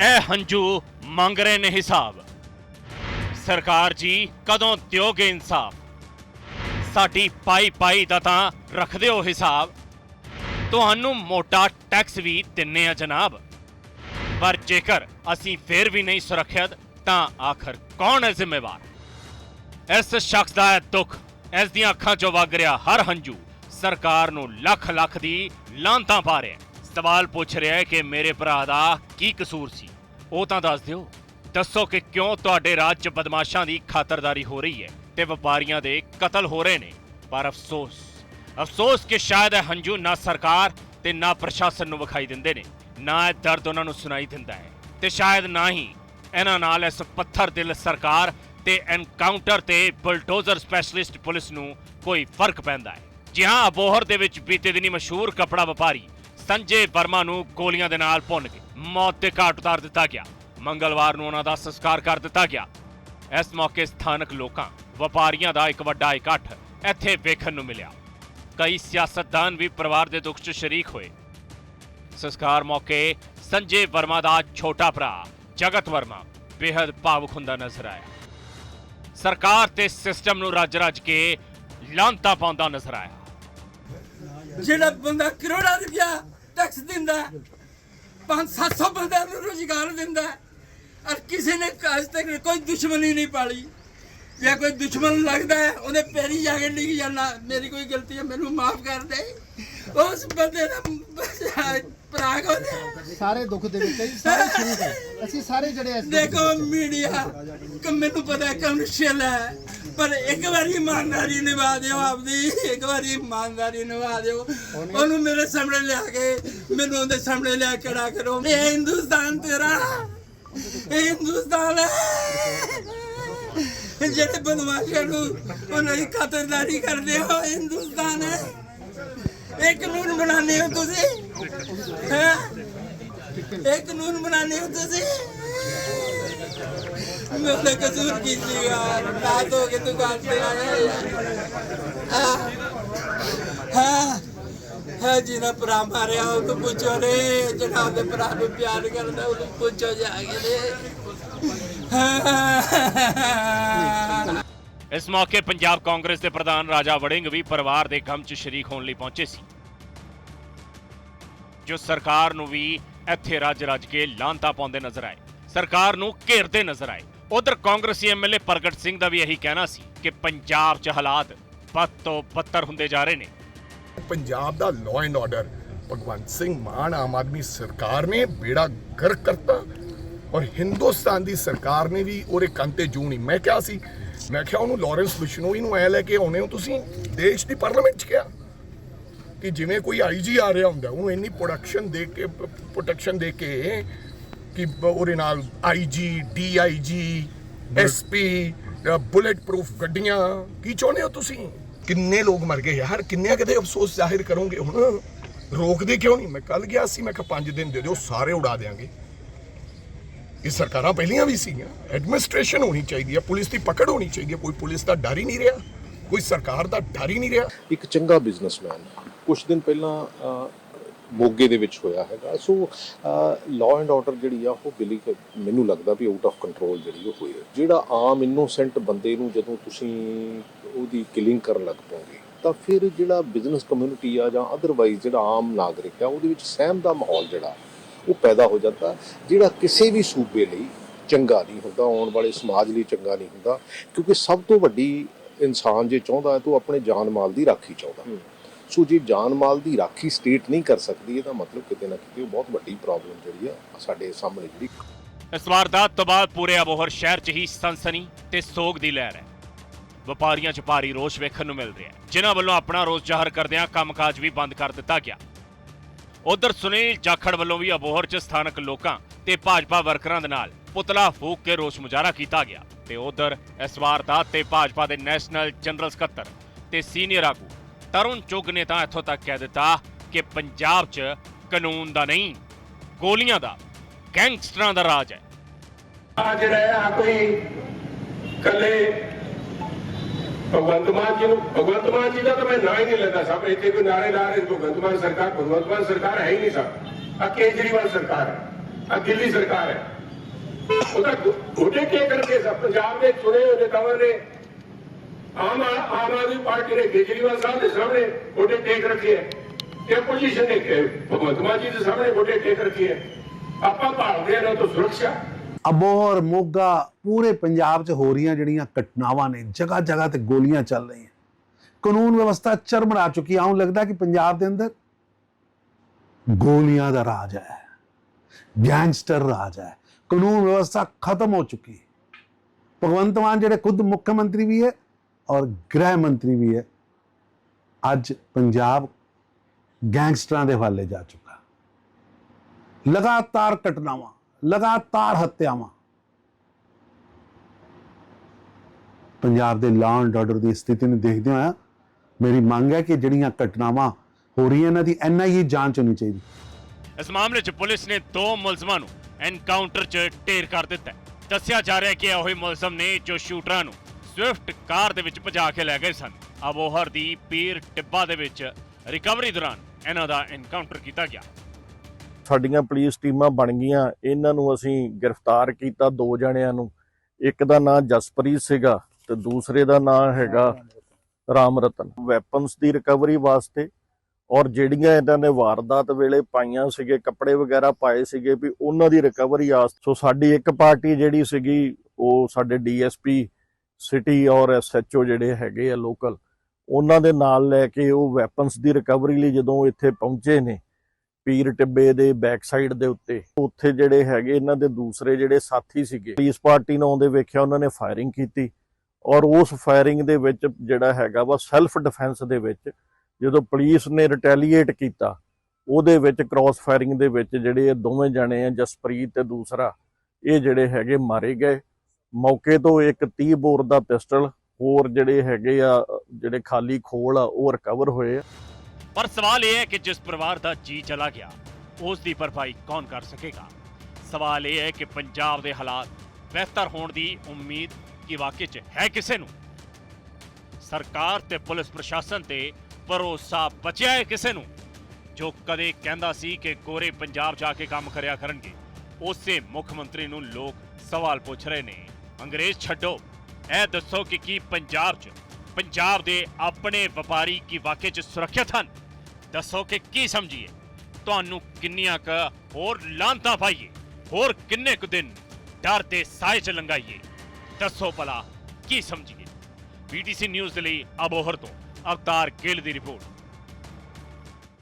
ਇਹ ਹੰਝੂ ਮੰਗ ਰਹੇ ਨੇ ਹਿਸਾਬ। ਸਰਕਾਰ ਜੀ, ਕਦੋਂ ਦਿਓਗੇ ਇਨਸਾਫ? ਸਾਡੀ ਪਾਈ ਪਾਈ ਦਾ ਤਾਂ ਰੱਖਦੇ ਹੋ ਹਿਸਾਬ। ਤੁਹਾਨੂੰ ਮੋਟਾ ਟੈਕਸ ਵੀ ਦਿੰਨੇ ਆ ਜਨਾਬ। ਪਰ ਜੇਕਰ ਅਸੀਂ ਫੇਰ ਵੀ ਨਹੀਂ ਸੁਰੱਖਿਅਤ, ਤਾਂ ਆਖਰ ਕੌਣ ਹੈ ਜ਼ਿੰਮੇਵਾਰ? ਇਸ ਸ਼ਖਸ ਦਾ ਇਹ ਦੁੱਖ, ਇਸ ਦੀਆਂ ਅੱਖਾਂ 'ਚੋਂ ਵਗ ਰਿਹਾ ਹਰ ਹੰਝੂ। ਸਰਕਾਰ ਨੂੰ ਲੱਖ ਲੱਖ ਦੀ ਲਾਂਤਾਂ ਪਾ ਰਿਹਾ। ਸਵਾਲ ਪੁੱਛ ਰਿਹਾ ਹੈ ਕਿ ਮੇਰੇ ਭਰਾ ਦਾ ਕੀ ਕਸੂਰ ਸੀ। ਉਹ ਤਾਂ ਦੱਸ ਦਿਓ। ਦੱਸੋ ਕਿ ਕਿਉਂ ਤੁਹਾਡੇ ਰਾਜ 'ਚ ਬਦਮਾਸ਼ਾਂ ਦੀ ਖਾਤਰਦਾਰੀ ਹੋ ਰਹੀ ਹੈ ਤੇ ਵਪਾਰੀਆਂ ਦੇ ਕਤਲ ਹੋ ਰਹੇ ਨੇ। ਪਰ ਅਫਸੋਸ ਅਫਸੋਸ ਕਿ ਸ਼ਾਇਦ ਇਹ ਹੰਝੂ ਨਾ ਸਰਕਾਰ ਤੇ ਨਾ ਪ੍ਰਸ਼ਾਸਨ ਨੂੰ ਵਿਖਾਈ ਦਿੰਦੇ ਨੇ, ਨਾ ਇਹ ਦਰਦ ਉਹਨਾਂ ਨੂੰ ਸੁਣਾਈ ਦਿੰਦਾ ਹੈ। ਤੇ ਸ਼ਾਇਦ ਨਾ ਹੀ ਇਹਨਾਂ ਨਾਲ ਇਸ ਪੱਥਰ ਦਿਲ ਸਰਕਾਰ ਤੇ ਐਨਕਾਊਂਟਰ ਤੇ ਬੁਲਡੋਜ਼ਰ ਸਪੈਸ਼ਲਿਸਟ ਪੁਲਿਸ ਨੂੰ ਕੋਈ ਫ਼ਰਕ ਪੈਂਦਾ ਹੈ। ਜੀ ਹਾਂ ਅਬੋਹਰ ਦੇ ਵਿੱਚ ਬੀਤੇ ਦਿਨੀ ਮਸ਼ਹੂਰ ਕਪੜਾ ਵਪਾਰੀ ਸੰਜੇ ਵਰਮਾ ਨੂੰ ਗੋਲੀਆਂ ਦੇ ਨਾਲ ਭੁੰਨ ਕੇ ਮੌਤ ਦੇ ਘਾਟ ਉਤਾਰ ਦਿੱਤਾ ਗਿਆ। ਮੰਗਲਵਾਰ ਨੂੰ ਉਹਨਾਂ ਦਾ ਸੰਸਕਾਰ ਕਰ ਦਿੱਤਾ ਗਿਆ। ਇਸ ਮੌਕੇ ਸਥਾਨਕ ਲੋਕਾਂ, ਵਪਾਰੀਆਂ ਦਾ ਇੱਕ ਵੱਡਾ ਇਕੱਠ ਇੱਥੇ ਵੇਖਣ ਨੂੰ ਮਿਲਿਆ। ਕਈ ਸਿਆਸਤਦਾਨ ਵੀ ਪਰਿਵਾਰ ਦੇ ਦੁੱਖ 'ਚ ਸ਼ਰੀਕ ਹੋਏ। ਸੰਸਕਾਰ ਮੌਕੇ ਸੰਜੇ ਵਰਮਾ ਦਾ ਛੋਟਾ ਭਰਾ ਜਗਤ ਵਰਮਾ ਬੇहद ਭਾਵੁਕ ਹੁੰਦਾ ਨਜ਼ਰ ਆਇਆ। ਸਰਕਾਰ ਤੇ ਸਿਸਟਮ ਨੂੰ ਰੱਜ-ਰੱਜ ਕੇ ਲਾਂਤਾ ਪਾਉਂਦਾ ਨਜ਼ਰ ਆਇਆ। ਜਿਹੜਾ ਬੰਦਾ ਕਰੋੜਾਂ ਰੁਪਇਆ ਟੈਕਸ ਦਿੰਦਾ ਹੈ, ਪੰਜ 700 ਬੰਦਿਆਂ ਨੂੰ ਰੋਜ਼ਗਾਰ ਦਿੰਦਾ ਹੈ, ਔਰ ਕਿਸੇ ਨੇ ਅੱਜ ਤੱਕ ਕੋਈ ਦੁਸ਼ਮਣੀ ਨਹੀਂ ਪਾਲੀ। ਜੇ ਕੋਈ ਦੁਸ਼ਮਣ ਲੱਗਦਾ ਹੈ ਉਹਦੇ ਪੈਰੀ ਜਾ ਕੇ ਡਿੱਗ ਜਾਣਾ। ਮੇਰੀ ਕੋਈ ਗਲਤੀ ਹੈ ਮੈਨੂੰ ਮਾਫ ਕਰ ਦੇ। ਉਸ ਬੰਦੇ ਦਾ ਭਰਾ ਕੋਲ ਸਾਰੇ ਦੁੱਖ ਦੇ ਵਿੱਚ ਹੈ ਸਾਰੇ ਸ਼ਰੀਕ ਹੈ। ਅਸੀਂ ਸਾਰੇ ਜਿਹੜੇ ਦੁੱਖ ਹੈ। ਮੀਡੀਆ ਕਿ ਮੈਨੂੰ ਪਤਾ ਹੈ ਕਮਰਸ਼ੀਅਲ ਹੈ। ਪਰ ਇੱਕ ਵਾਰੀ ਇਮਾਨਦਾਰੀ ਨਿਭਾ ਦਿਓ ਆਪਦੀ ਇੱਕ ਵਾਰੀ ਇਮਾਨਦਾਰੀ ਨਿਭਾ ਦਿਓ। ਉਹਨੂੰ ਮੇਰੇ ਸਾਹਮਣੇ ਲਿਆ ਕੇ ਮੈਨੂੰ ਉਹਦੇ ਸਾਹਮਣੇ ਲਿਆ ਕੇ ਖੜਾ ਕਰੋ ਇਹ ਹਿੰਦੁਸਤਾਨ ਤੇਰਾ ਇਹ ਹਿੰਦੁਸਤਾਨ ਹੈ। ਜਿਹੜੇ ਬਦਮਾਸ਼ਾਂ ਨੂੰ ਉਹਨਾਂ ਦੀ ਖਾਤਰਦਾਰੀ ਕਰਦੇ ਹੋ ਹਿੰਦੁਸਤਾਨ ਹੈ। ਇਹ ਕਾਨੂੰਨ ਬਣਾਉਂਦੇ ਹੋ ਤੁਸੀਂ ਹੈਂ? ਇਹ ਕਾਨੂੰਨ ਬਣਾਉਂਦੇ ਹੋ ਤੁਸੀਂ। ਮੇਰਾ ਕਸੂਰ ਕੀ ਸੀਗਾ ਰਾਤ ਹੋ ਗਈ ਤੂੰ ਘਰ ਤੇ ਆਇਆ ਹਾਂ ਹਾਂ ਜੀ ਨਾ ਭਰਾ ਮਾਰਿਆ ਉਹ ਤੋਂ ਪੁੱਛੋ ਰੇ, ਜਿਹੜਾ ਉਹਦੇ ਭਰਾ ਨੂੰ ਪਿਆਰ ਕਰਦਾ ਉਹ ਪੁੱਛੋ ਜਾ ਕੇ ਦੇ ਇਸ ਮੌਕੇ ਪੰਜਾਬ ਕਾਂਗਰਸ ਦੇ ਪ੍ਰਧਾਨ ਰਾਜਾ ਵੜਿੰਗ ਵੀ ਪਰਿਵਾਰ ਦੇ ਗਮ 'ਚ ਸ਼ਰੀਕ ਹੋਣ ਲਈ ਪਹੁੰਚੇ ਸੀ। ਜੋ ਸਰਕਾਰ ਨੂੰ ਵੀ ਇੱਥੇ ਰੱਜ-ਰੱਜ ਕੇ ਲਾਂਤਾ ਪਾਉਂਦੇ ਨਜ਼ਰ ਆਏ। ਸਰਕਾਰ ਨੂੰ ਘੇਰਦੇ ਨਜ਼ਰ ਆਏ। ਉਧਰ ਕਾਂਗਰਸੀ ਐਮਐਲਏ ਪ੍ਰਗਟ ਸਿੰਘ ਦਾ ਵੀ ਇਹੀ ਕਹਿਣਾ ਸੀ ਕਿ ਪੰਜਾਬ 'ਚ ਹਾਲਾਤ ਬਦ ਤੋਂ ਬੱਤਰ ਹੁੰਦੇ ਜਾ ਰਹੇ ਨੇ। ਪੰਜਾਬ ਦਾ law and order Bhagwant Singh Mann Aam Aadmi ਸਰਕਾਰ ਨੇ ਬੇੜਾ ਗਰਕ ਕਰਤਾ ਔਰ ਹਿੰਦੁਸਤਾਨ ਦੀ ਸਰਕਾਰ ਨੇ ਵੀ ਉਹਦੇ ਕੰਨ ਤੇ ਜੂ ਮੈਂ ਕਿਹਾ ਸੀ, ਮੈਂ ਕਿਹਾ ਉਹਨੂੰ ਲਾਰੈਂਸ ਬਿਸ਼ਨੋਈ ਨੂੰ ਐ ਲੈ ਕੇ ਆਉਣੇ ਹੋ ਤੁਸੀਂ, ਦੇਸ਼ ਦੀ ਪਾਰਲੀਮੈਂਟ 'ਚ ਕਿਹਾ ਕਿ ਜਿਵੇਂ ਕੋਈ ਆਈਜੀ ਆ ਰਿਹਾ ਹੁੰਦਾ, ਉਹਨੂੰ ਇੰਨੀ ਪ੍ਰੋਡਕਸ਼ਨ ਦੇ ਕੇ ਪ੍ਰੋਟੈਕਸ਼ਨ ਦੇ ਕੇ ਕਿ ਉਹਦੇ ਨਾਲ IG DIG SP bullet proof ਗੱਡੀਆਂ ਕੀ ਚਾਹੁੰਦੇ ਹੋ ਤੁਸੀਂ? ਕਿੰਨੇ ਲੋਕ ਮਰ ਗਏ ਯਾਰ ਕਿੰਨੇ ਕਦੇ ਅਫਸੋਸ ਜ਼ਾਹਿਰ ਕਰੋਗੇ ਹੁਣ? ਰੋਕਦੇ ਕਿਉਂ ਨਹੀਂ? ਮੈਂ ਕੱਲ ਗਿਆ ਸੀ ਮੈਂ ਕਿਹਾ 5 ਦਿਨ ਦੇ ਦਿਓ ਸਾਰੇ ਉਡਾ ਦੇਾਂਗੇ ਇਹ ਸਰਕਾਰਾਂ ਪਹਿਲੀਆਂ ਵੀ ਸੀਗੀਆਂ। ਐਡਮਿਨਿਸਟ੍ਰੇਸ਼ਨ ਹੋਣੀ ਚਾਹੀਦੀ ਹੈ ਪੁਲਿਸ ਦੀ ਪਕੜ ਹੋਣੀ ਚਾਹੀਦੀ ਹੈ ਕੋਈ ਪੁਲਿਸ ਦਾ ਡਰ ਹੀ ਨਹੀਂ ਰਿਹਾ ਕੋਈ ਸਰਕਾਰ ਦਾ ਡਰ ਹੀ ਨਹੀਂ ਰਿਹਾ। ਇੱਕ ਚੰਗਾ ਬਿਜ਼ਨਸਮੈਨ ਕੁਝ ਦਿਨ ਪਹਿਲਾਂ ਮੋਗੇ ਦੇ ਵਿੱਚ ਹੋਇਆ ਹੈਗਾ। ਸੋ ਲਾਅ ਐਂਡ ਆਰਡਰ ਜਿਹੜੀ ਆ, ਉਹ ਬਿਲੀ ਮੈਨੂੰ ਲੱਗਦਾ ਵੀ ਆਊਟ ਆਫ ਕੰਟਰੋਲ ਜਿਹੜੀ ਉਹ ਹੋਈ ਹੈ। ਜਿਹੜਾ ਆਮ ਇਨੋਸੈਂਟ ਬੰਦੇ ਨੂੰ ਜਦੋਂ ਤੁਸੀਂ ਉਹਦੀ ਕਿਲਿੰਗ ਕਰਨ ਲੱਗ ਪਓਗੇ ਤਾਂ ਫਿਰ ਜਿਹੜਾ ਬਿਜ਼ਨਸ ਕਮਿਊਨਿਟੀ ਆ ਜਾਂ ਅਦਰਵਾਈਜ਼ ਜਿਹੜਾ ਆਮ ਨਾਗਰਿਕ ਆ, ਉਹਦੇ ਵਿੱਚ ਸਹਿਮ ਦਾ ਮਾਹੌਲ ਜਿਹੜਾ, ਉਹ ਪੈਦਾ ਹੋ ਜਾਂਦਾ। ਜਿਹੜਾ ਕਿਸੇ ਵੀ ਸੂਬੇ ਲਈ ਚੰਗਾ ਨਹੀਂ ਹੁੰਦਾ, ਆਉਣ ਵਾਲੇ ਸਮਾਜ ਲਈ ਚੰਗਾ ਨਹੀਂ ਹੁੰਦਾ, ਕਿਉਂਕਿ ਸਭ ਤੋਂ ਵੱਡੀ ਇਨਸਾਨ ਜੇ ਚਾਹੁੰਦਾ ਹੈ, ਤਾਂ ਉਹ ਆਪਣੇ ਜਾਨ ਮਾਲ ਦੀ ਰਾਖੀ ਚਾਹੁੰਦਾ। ਸੋ ਜੇ ਜਾਨ ਮਾਲ ਦੀ ਰਾਖੀ ਸਟੇਟ ਨਹੀਂ ਕਰ ਸਕਦੀ, ਇਹਦਾ ਮਤਲਬ ਕਿਤੇ ਨਾ ਕਿਤੇ ਉਹ ਬਹੁਤ ਵੱਡੀ ਪ੍ਰੋਬਲਮ ਜਿਹੜੀ ਆ ਸਾਡੇ ਸਾਹਮਣੇ ਜਿਹੜੀ ਇਸ ਵਾਰਦਾਤ ਤੋਂ ਬਾਅਦ ਪੂਰੇ ਅਬੋਹਰ ਸ਼ਹਿਰ 'ਚ ਹੀ ਸਨਸਨੀ ਤੇ ਸੋਗ ਦੀ ਲਹਿਰ ਹੈ। ਵਪਾਰੀਆਂ 'ਚ ਭਾਰੀ ਰੋਸ਼ ਵੇਖਣ ਨੂੰ ਮਿਲ ਰਿਹਾ ਹੈ। ਜਿਨ੍ਹਾਂ ਵੱਲੋਂ ਆਪਣਾ ਰੋਸ ਜ਼ਾਹਰ ਕਰਦਿਆਂ ਕੰਮਕਾਜ ਵੀ ਬੰਦ ਕਰ ਦਿੱਤਾ ਗਿਆ। ਉਧਰ ਸੁਨੀਲ ਜਾਖੜ ਵੱਲੋਂ ਵੀ ਅਬੋਹਰ 'ਚ ਸਥਾਨਕ ਲੋਕਾਂ ਤੇ ਭਾਜਪਾ ਵਰਕਰਾਂ ਦੇ ਨਾਲ ਪੁਤਲਾ ਫੂਕ ਕੇ ਰੋਸ ਮੁਜ਼ਾਹਰਾ ਕੀਤਾ ਗਿਆ ਤੇ ਉਧਰ ਇਸ ਵਾਰਦਾਤ ਤੇ ਭਾਜਪਾ ਦੇ ਨੈਸ਼ਨਲ ਜਨਰਲ ਸਕੱਤਰ ਤੇ ਸੀਨੀਅਰ ਆਗੂ ਤਰੁਣ ਚੁੱਗ ਨੇ ਤਾਂ ਇੱਥੋਂ ਤੱਕ ਕਹਿ ਦਿੱਤਾ ਕਿ ਪੰਜਾਬ 'ਚ ਕਾਨੂੰਨ ਦਾ ਨਹੀਂ, ਗੋਲੀਆਂ ਦਾ, ਗੈਂਗਸਟਰਾਂ ਦਾ ਰਾਜ ਹੈ। ਆ ਜਿਹੜਾ ਕੋਈ ਕੱਲੇ ਭਗਵੰਤ ਮਾਨ ਜੀ ਨੂੰ, ਭਗਵੰਤ ਮਾਨ ਜੀ ਦਾ ਤਾਂ ਮੈਂ ਨਾਂ ਹੀ ਨਹੀਂ ਲੈਂਦਾ ਸਭ, ਇੱਥੇ ਕੋਈ ਨਾਰੇ ਲਾ ਰਹੇ ਭਗਵੰਤ ਮਾਨ ਸਰਕਾਰ, ਭਗਵੰਤ ਮਾਨ ਸਰਕਾਰ ਹੈ ਹੀ ਨਹੀਂ ਸਭ। ਆ ਕੇਜਰੀਵਾਲ ਸਰਕਾਰ ਹੈ, ਆ ਦਿੱਲੀ ਸਰਕਾਰ ਹੈ। ਉਹਦਾ ਗੋਡੇ ਕੇ ਕਰਕੇ ਸਭ? ਪੰਜਾਬ ਦੇ ਚੁਣੇ ਹੋਏ ਨੇਤਾਵਾਂ ਨੇ ਆਮ ਆਮ ਆਦਮੀ ਪਾਰਟੀ ਨੇ ਕੇਜਰੀਵਾਲ ਸਾਹਿਬ ਦੇ ਸਾਹਮਣੇ ਗੋਡੇ ਟੇਕ ਰੱਖੇ ਹੈ ਇਹ ਪੋਜੀਸ਼ਨ ਨੇ ਭਗਵੰਤ ਮਾਨ ਜੀ ਦੇ ਸਾਹਮਣੇ ਗੋਡੇ ਟੇਕ ਰੱਖੇ ਹੈ। ਆਪਾਂ ਭਾਲਦੇ ਹਾਂ ਤਾਂ ਸੁਰੱਖਿਆ। ਅਬੋਹਰ ਮੋਗਾ ਪੂਰੇ ਪੰਜਾਬ 'ਚ ਹੋ ਰਹੀਆਂ ਜਿਹੜੀਆਂ ਘਟਨਾਵਾਂ ਨੇ ਜਗ੍ਹਾ ਜਗ੍ਹਾ ਤੇ ਗੋਲੀਆਂ ਚੱਲ ਰਹੀਆਂ। ਕਾਨੂੰਨ ਵਿਵਸਥਾ ਚਰਮਰਾ ਚੁੱਕੀ ਆਉਂ ਲੱਗਦਾ ਕਿ ਪੰਜਾਬ ਦੇ ਅੰਦਰ ਗੋਲੀਆਂ ਦਾ ਰਾਜ ਹੈ, ਗੈਂਗਸਟਰ ਰਾਜ ਹੈ, ਕਾਨੂੰਨ ਵਿਵਸਥਾ ਖਤਮ ਹੋ ਚੁੱਕੀ ਹੈ। ਭਗਵੰਤ ਮਾਨ ਜਿਹੜੇ ਖੁਦ ਮੁੱਖ ਮੰਤਰੀ ਵੀ ਹੈ ਔਰ ਗ੍ਰਹਿ ਮੰਤਰੀ ਵੀ ਹੈ ਅੱਜ ਪੰਜਾਬ ਗੈਂਗਸਟਰਾਂ ਦੇ ਹਵਾਲੇ ਜਾ ਚੁੱਕਾ ਲਗਾਤਾਰ ਘਟਨਾਵਾਂ ਲਗਾਤਾਰ ਹੱਤਿਆਵਾਂ ਪੰਜਾਬ ਦੇ ਲਾਅ ਐਂਡ ਆਰਡਰ ਦੀ ਸਥਿਤੀ ਨੂੰ ਦੇਖਦੇ ਹੋਇਆ ਮੇਰੀ ਮੰਗ ਹੈ ਕਿ ਜਿਹੜੀਆਂ ਘਟਨਾਵਾਂ ਹੋ ਰਹੀਆਂ ਇਹਨਾਂ ਦੀ ਐਨਆਈਏ ਜਾਂਚ ਹੋਣੀ ਚਾਹੀਦੀ ਇਸ ਮਾਮਲੇ 'ਚ ਪੁਲਿਸ ਨੇ ਦੋ ਮੁਲਜ਼ਮਾਂ ਨੂੰ ਐਨਕਾਊਂਟਰ 'ਚ ਢੇਰ ਕਰ ਦਿੱਤਾ ਹੈ। ਦੱਸਿਆ ਜਾ ਰਿਹਾ ਹੈ ਕਿ ਇਹ ਉਹੀ ਮੁਲਜ਼ਮ ਨੇ ਜੋ ਸ਼ੂਟਰਾਂ ਨੂੰ ਸਵਿਫਟ ਕਾਰ ਦੇ ਵਿੱਚ ਭਜਾ ਕੇ ਲੈ ਗਏ ਸਨ। ਅਬੋਹਰ ਦੀ ਪੀਰ ਟਿੱਬਾ ਦੇ ਵਿੱਚ ਰਿਕਵਰੀ ਦੌਰਾਨ ਇਹਨਾਂ ਦਾ ਐਨਕਾਊਂਟਰ ਕੀਤਾ ਗਿਆ। ਸਾਡੀਆਂ ਪੁਲਿਸ ਟੀਮਾਂ ਬਣ ਗਈਆਂ। ਇਹਨਾਂ ਨੂੰ ਅਸੀਂ ਗ੍ਰਿਫਤਾਰ ਕੀਤਾ ਦੋ ਜਣਿਆਂ ਨੂੰ। ਇੱਕ ਦਾ ਨਾਂ ਜਸਪ੍ਰੀਤ ਸੀਗਾ ਤੇ ਦੂਸਰੇ ਦਾ ਨਾਂ ਹੈਗਾ ਰਾਮ ਰਤਨ ਵੈਪਨਸ ਦੀ ਰਿਕਵਰੀ ਵਾਸਤੇ ਔਰ ਜਿਹੜੀਆਂ ਇਹਨਾਂ ਨੇ ਵਾਰਦਾਤ ਵੇਲੇ ਪਾਈਆਂ ਸੀਗੇ, ਕੱਪੜੇ ਵਗੈਰਾ ਪਾਏ ਸੀਗੇ ਵੀ ਉਹਨਾਂ ਦੀ ਰਿਕਵਰੀ ਆ ਸੋ ਸਾਡੀ ਇੱਕ ਪਾਰਟੀ ਜਿਹੜੀ ਸੀਗੀ, ਉਹ ਸਾਡੇ ਡੀਐਸਪੀ ਸਿਟੀ ਔਰ ਐਸਐਚਓ ਜਿਹੜੇ ਹੈਗੇ ਆ ਲੋਕਲ ਉਹਨਾਂ ਦੇ ਨਾਲ ਲੈ ਕੇ ਉਹ ਵੈਪਨਸ ਦੀ ਰਿਕਵਰੀ ਲਈ ਜਦੋਂ ਇੱਥੇ ਪਹੁੰਚੇ ਨੇ, ਪੀਰ ਟਿੱਬੇ ਦੇ ਬੈਕ ਸਾਈਡ ਦੇ ਉੱਤੇ, ਉੱਥੇ ਜਿਹੜੇ ਹੈਗੇ ਇਹਨਾਂ ਦੇ ਦੂਸਰੇ ਜਿਹੜੇ ਸਾਥੀ ਸੀਗੇ ਪੁਲਿਸ ਪਾਰਟੀ ਨੂੰ ਆਉਂਦੇ ਵੇਖਿਆ ਉਹਨਾਂ ਨੇ ਫਾਇਰਿੰਗ ਕੀਤੀ ਔਰ ਉਸ ਫਾਇਰਿੰਗ ਦੇ ਵਿੱਚ ਜਿਹੜਾ ਹੈਗਾ ਵਾ ਸੈਲਫ ਡਿਫੈਂਸ ਦੇ ਵਿੱਚ ਜਦੋਂ ਪੁਲਿਸ ਨੇ ਰਿਟੈਲੀਏਟ ਕੀਤਾ, ਉਹਦੇ ਵਿੱਚ ਕ੍ਰਾਸ ਫਾਇਰਿੰਗ ਦੇ ਵਿੱਚ ਜਿਹੜੇ ਇਹ ਦੋਵੇਂ ਜਣੇ ਆ ਜਸਪ੍ਰੀਤ ਤੇ ਦੂਸਰਾ, ਇਹ ਜਿਹੜੇ ਹੈਗੇ ਮਾਰੇ ਗਏ। ਮੌਕੇ ਤੋਂ ਇੱਕ 30 ਬੋਰ ਦਾ ਪਿਸਟਲ, ਹੋਰ ਜਿਹੜੇ ਹੈਗੇ ਆ, ਜਿਹੜੇ ਖਾਲੀ ਖੋਲ ਆ, ਉਹ ਰਿਕਵਰ ਹੋਏ ਆ। ਪਰ ਸਵਾਲ ਇਹ ਹੈ ਕਿ ਜਿਸ ਪਰਿਵਾਰ ਦਾ ਜੀ ਚਲਾ ਗਿਆ, ਉਸ ਦੀ ਭਰਪਾਈ ਕੌਣ ਕਰ ਸਕੇਗਾ? ਸਵਾਲ ਇਹ ਹੈ ਕਿ ਪੰਜਾਬ ਦੇ ਹਾਲਾਤ ਬਿਹਤਰ ਹੋਣ ਦੀ ਉਮੀਦ ਕੀ ਵਾਕਈ 'ਚ ਹੈ ਕਿਸੇ ਨੂੰ? ਸਰਕਾਰ ਤੇ ਪੁਲਿਸ ਪ੍ਰਸ਼ਾਸਨ ਤੇ ਭਰੋਸਾ ਬਚਿਆ ਹੈ ਕਿਸੇ ਨੂੰ? ਜੋ ਕਦੇ ਕਹਿੰਦਾ ਸੀ ਕਿ ਕੋਰੇ ਪੰਜਾਬ ਜਾ ਕੇ ਕੰਮ ਕਰਿਆ ਕਰਨਗੇ, ਉਸੇ ਮੁੱਖ ਮੰਤਰੀ ਨੂੰ ਲੋਕ ਸਵਾਲ ਪੁੱਛ ਰਹੇ ਨੇ। ਅੰਗਰੇਜ਼ ਛੱਡੋ। ਇਹ ਦੱਸੋ ਕਿ ਕੀ ਪੰਜਾਬ 'ਚ, ਪੰਜਾਬ ਦੇ ਆਪਣੇ ਵਪਾਰੀ ਕੀ ਵਾਕਈ 'ਚ ਸੁਰੱਖਿਅਤ ਹਨ? ਦੱਸੋ ਕਿ ਕੀ ਸਮਝੀਏ? ਤੁਹਾਨੂੰ ਕਿੰਨੀਆਂ ਕ ਹੋਰ ਲਾਂਤਾਂ ਪਾਈਏ, ਹੋਰ ਕਿੰਨੇ ਕੁ ਦਿਨ ਡਰ ਦੇ ਸਾਏ 'ਚ ਲੰਘਾਈਏ? ਦੱਸੋ ਭਲਾ ਕੀ ਸਮਝੀਏ? ਬੀਟੀਸੀ ਨਿਊਜ਼ ਦੇ ਲਈ ਅਬੋਹਰ ਤੋਂ ਅਵਤਾਰ ਗਿੱਲ ਦੀ ਰਿਪੋਰਟ।